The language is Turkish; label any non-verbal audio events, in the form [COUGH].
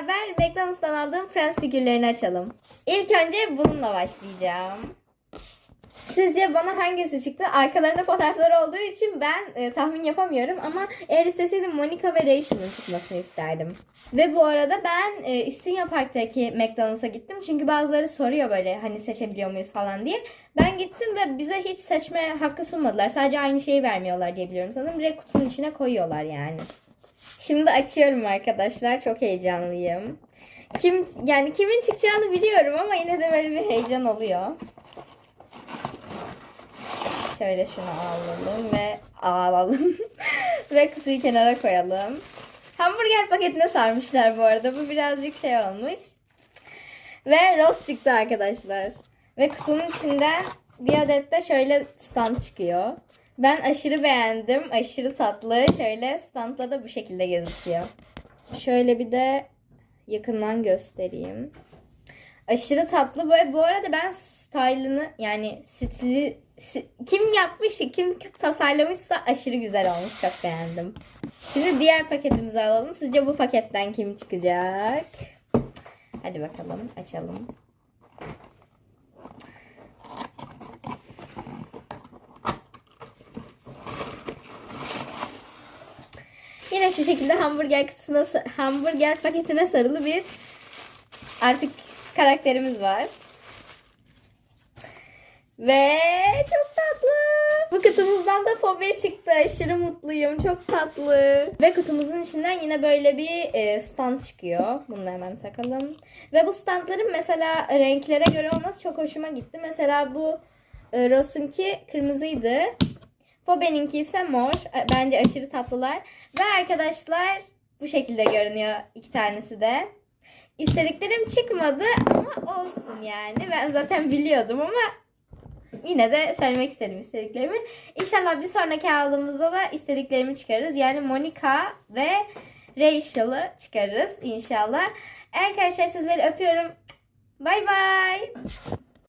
beraber McDonald's'tan aldığım Friends figürlerini açalım. İlk önce bununla başlayacağım. Sizce bana hangisi çıktı? Arkalarında fotoğrafları olduğu için ben e, tahmin yapamıyorum ama eğer isteseydim Monica ve Rachel'ın çıkmasını isterdim. Ve bu arada ben e, İstinye Park'taki McDonald's'a gittim. Çünkü bazıları soruyor böyle hani seçebiliyor muyuz falan diye. Ben gittim ve bize hiç seçme hakkı sunmadılar. Sadece aynı şeyi vermiyorlar diye biliyorum sanırım. Direkt kutunun içine koyuyorlar yani. Şimdi açıyorum arkadaşlar. Çok heyecanlıyım. Kim yani kimin çıkacağını biliyorum ama yine de böyle bir heyecan oluyor. Şöyle şunu alalım ve alalım. [LAUGHS] ve kutuyu kenara koyalım. Hamburger paketine sarmışlar bu arada. Bu birazcık şey olmuş. Ve rost çıktı arkadaşlar. Ve kutunun içinden bir adet de şöyle stand çıkıyor. Ben aşırı beğendim. Aşırı tatlı. Şöyle standla da bu şekilde gözüküyor. Şöyle bir de yakından göstereyim. Aşırı tatlı. Böyle bu arada ben style'ını yani stili si- kim yapmış, kim tasarlamışsa aşırı güzel olmuş. Çok beğendim. Şimdi diğer paketimizi alalım. Sizce bu paketten kim çıkacak? Hadi bakalım açalım. Yine şu şekilde hamburger kutusuna, hamburger paketine sarılı bir artık karakterimiz var. Ve çok tatlı. Bu kutumuzdan da fobi çıktı. Aşırı mutluyum. Çok tatlı. Ve kutumuzun içinden yine böyle bir e, stand çıkıyor. Bunu da hemen takalım. Ve bu standların mesela renklere göre olması çok hoşuma gitti. Mesela bu e, Ross'unki kırmızıydı. Fobe'ninki ise mor. E, Bence aşırı tatlılar. Ve arkadaşlar bu şekilde görünüyor iki tanesi de. İstediklerim çıkmadı ama olsun yani. Ben zaten biliyordum ama yine de söylemek istedim istediklerimi. İnşallah bir sonraki aldığımızda da istediklerimi çıkarırız. Yani Monica ve Rachel'ı çıkarırız inşallah. Arkadaşlar sizleri öpüyorum. Bay bay.